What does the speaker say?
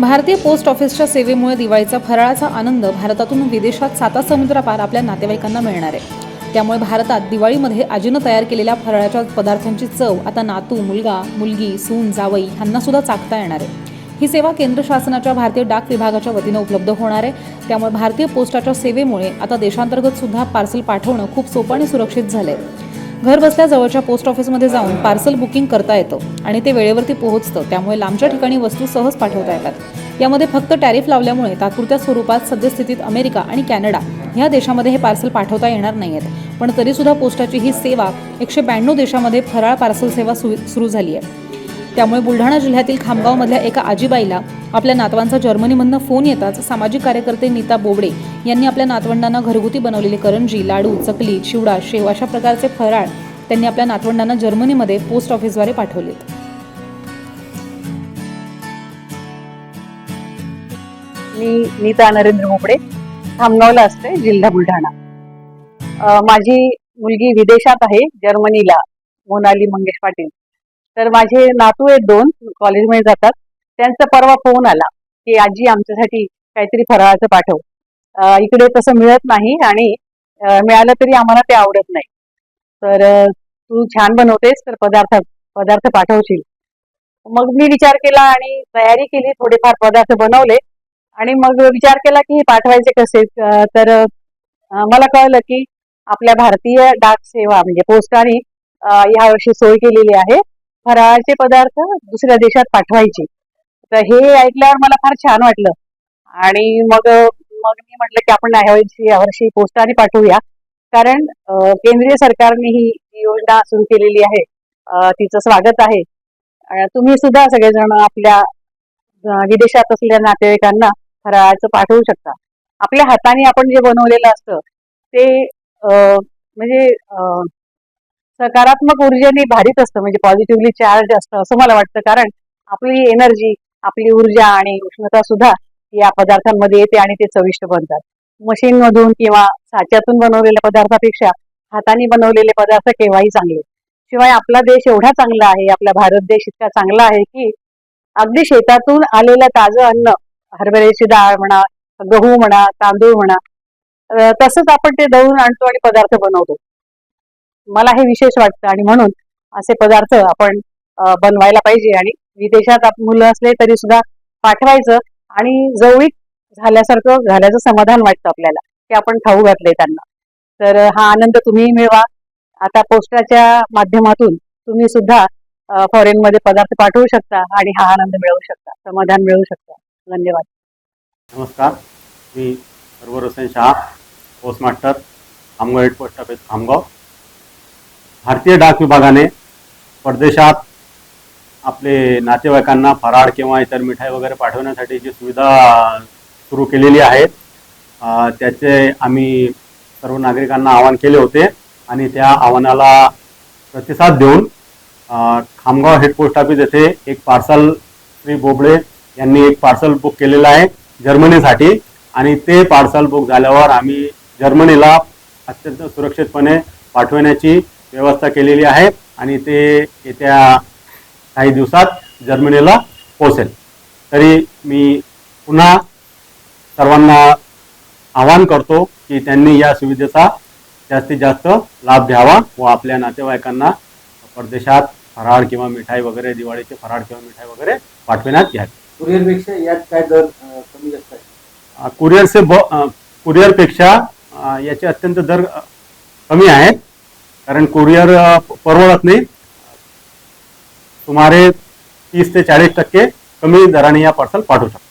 भारतीय पोस्ट ऑफिसच्या सेवेमुळे दिवाळीचा फराळाचा आनंद भारतातून विदेशात साता समुद्रापार आपल्या नातेवाईकांना मिळणार आहे. त्यामुळे भारतात दिवाळीमध्ये आजीनं तयार केलेल्या फराळाच्या पदार्थांची चव आता नातू मुलगा मुलगी सून जावई यांना सुद्धा चाकता येणार आहे. ही सेवा केंद्र शासनाच्या भारतीय डाक विभागाच्या वतीनं उपलब्ध होणार आहे. त्यामुळे भारतीय पोस्टाच्या सेवेमुळे आता देशांतर्गत सुद्धा पार्सल पाठवणं खूप सोपं आणि सुरक्षित झालं आहे घर बसल्या जवळच्या पोस्ट ऑफिसमध्ये जाऊन पार्सल बुकिंग करता येतं आणि ते वेळेवरती पोहोचतं. त्यामुळे लांबच्या ठिकाणी वस्तू सहज पाठवता येतात. यामध्ये फक्त टॅरिफ लावल्यामुळे तात्पुरत्या स्वरूपात सद्यस्थितीत अमेरिका आणि कॅनडा ह्या देशामध्ये हे पार्सल पाठवता येणार नाही आहेत पण तरीसुद्धा पोस्टाची ही सेवा एकशे ब्याण्णव देशामध्ये फराळ पार्सल सेवा सुरू झाली आहे त्यामुळे बुलढाणा जिल्ह्यातील खामगावमधल्या एका आजीबाईला आपल्या नातवांचा जर्मनीमधनं फोन येताच सामाजिक कार्यकर्ते नीता बोबडे यांनी आपल्या नातवंडांना घरगुती बनवलेली करंजी लाडू चकली चिवडा शेव अशा प्रकारचे फराळ त्यांनी आपल्या नातवंडांना जर्मनीमध्ये पोस्ट ऑफिसद्वारे पाठवलेत. मी नीता नरेंद्र बोबडे खामगावला असते जिल्हा बुलढाणा. माझी मुलगी विदेशात आहे जर्मनीला मोनाली मंगेश पाटील. तर माझे नातू आहेत दोन कॉलेजमध्ये जातात. त्यांचा परवा फोन आला की आजी आमच्यासाठी काहीतरी फराळाचं पाठव. इकडे तसं मिळत नाही आणि मिळालं तरी आम्हाला ते आवडत नाही. तर तू छान बनवतेस तर पदार्थ पदार्थ पाठवशील. मग मी विचार केला आणि तयारी केली थोडेफार पदार्थ बनवले. आणि मग विचार केला की हे पाठवायचे कसे? तर मला कळलं की आपल्या भारतीय डाक सेवा म्हणजे पोस्टाने यावर्षी सोय केलेली आहे. फराळाचे पदार्थ दुसऱ्या देशात पाठवायचे. तर हे ऐकल्यावर मला फार छान वाटलं. आणि मग मग मी म्हटलं की आपण यावर्षी यावर्षी पोस्टाने पाठवूया. कारण केंद्रीय सरकारने ही योजना सुरू केलेली आहे तिचं स्वागत आहे. तुम्ही सुद्धा सगळेजण आपल्या विदेशात असलेल्या नातेवाईकांना फराळाचं पाठवू शकता. आपल्या हाताने आपण जे बनवलेलं असतं ते म्हणजे सकारात्मक ऊर्जेने भारीत असतं म्हणजे पॉझिटिव्हली चार्ज असतं असं मला वाटतं. कारण आपली एनर्जी आपली ऊर्जा आणि उष्णता सुद्धा या पदार्थांमध्ये येते आणि ते चविष्ट बनतात. मशीन मधून किंवा साच्यातून बनवलेल्या पदार्थापेक्षा हाताने बनवलेले पदार्थ केव्हाही चांगले. शिवाय आपला देश एवढा चांगला आहे आपला भारत देश इतका चांगला आहे की अगदी शेतातून आलेलं ताजं अन्न हरभऱ्याची डाळ म्हणा गहू म्हणा तांदूळ म्हणा तसंच आपण ते दळून आणतो आणि पदार्थ बनवतो. मला हे विशेष वाटतं आणि म्हणून असे पदार्थ आपण बनवायला पाहिजे आणि विदेशात आप- मुलं असले तरी सुद्धा पाठवायचं आणि जवळीक झाल्यासारखं झाल्याचं समाधान वाटतं आपल्याला की आपण खाऊ घातले त्यांना. तर हा आनंद तुम्ही मिळवा. आता पोस्टाच्या माध्यमातून तुम्ही सुद्धा फॉरेन मध्ये पदार्थ पाठवू शकता आणि हा आनंद मिळवू शकता समाधान मिळवू शकता. धन्यवाद. नमस्कार. मी सर्वरोसन Shah postmaster Khamgaon head post office Khamgaon. भारतीय डाक विभागाने परदेशात आपले नातेवाईकांना फराळ किंवा इतर मिठाई वगैरे पाठवण्यासाठी जी सुविधा सुरू केलेली आहे त्याचे आम्ही सर्व नागरिकांना आवाहन केले होते आणि त्या आव्हानाला प्रतिसाद देऊन खामगाव हेड पोस्ट ऑफिस येथे एक पार्सल श्री बोबडे यांनी एक पार्सल बुक केलेलं आहे जर्मनीसाठी आणि ते पार्सल बुक झाल्यावर आम्ही जर्मनीला अत्यंत सुरक्षितपणे पाठवण्याची व्यवस्था केलेली आहे आणि ते येत्या काही दिवसात जर्मनीला पोहोचेल. तरी मी पुन्हा सर्वांना आवाहन करतो की त्यांनी या सुविधेचा जास्तीत जास्त लाभ घ्यावा व आपल्या नातेवाईकांना परदेशात फराळ किंवा मिठाई वगैरे दिवाळीचे फराळ किंवा मिठाई वगैरे पाठविण्यात घ्यावी. कुरिअरपेक्षा यात काय दर कमी जास्त आहे? कुरिअरचे ब कुरिअरपेक्षा याचे अत्यंत दर कमी आहेत. कारण कुरिअर परवडत नाही. सुमारे तीस ते चाळीस टक्के कमी दराने या पार्सल पाठवू शकतो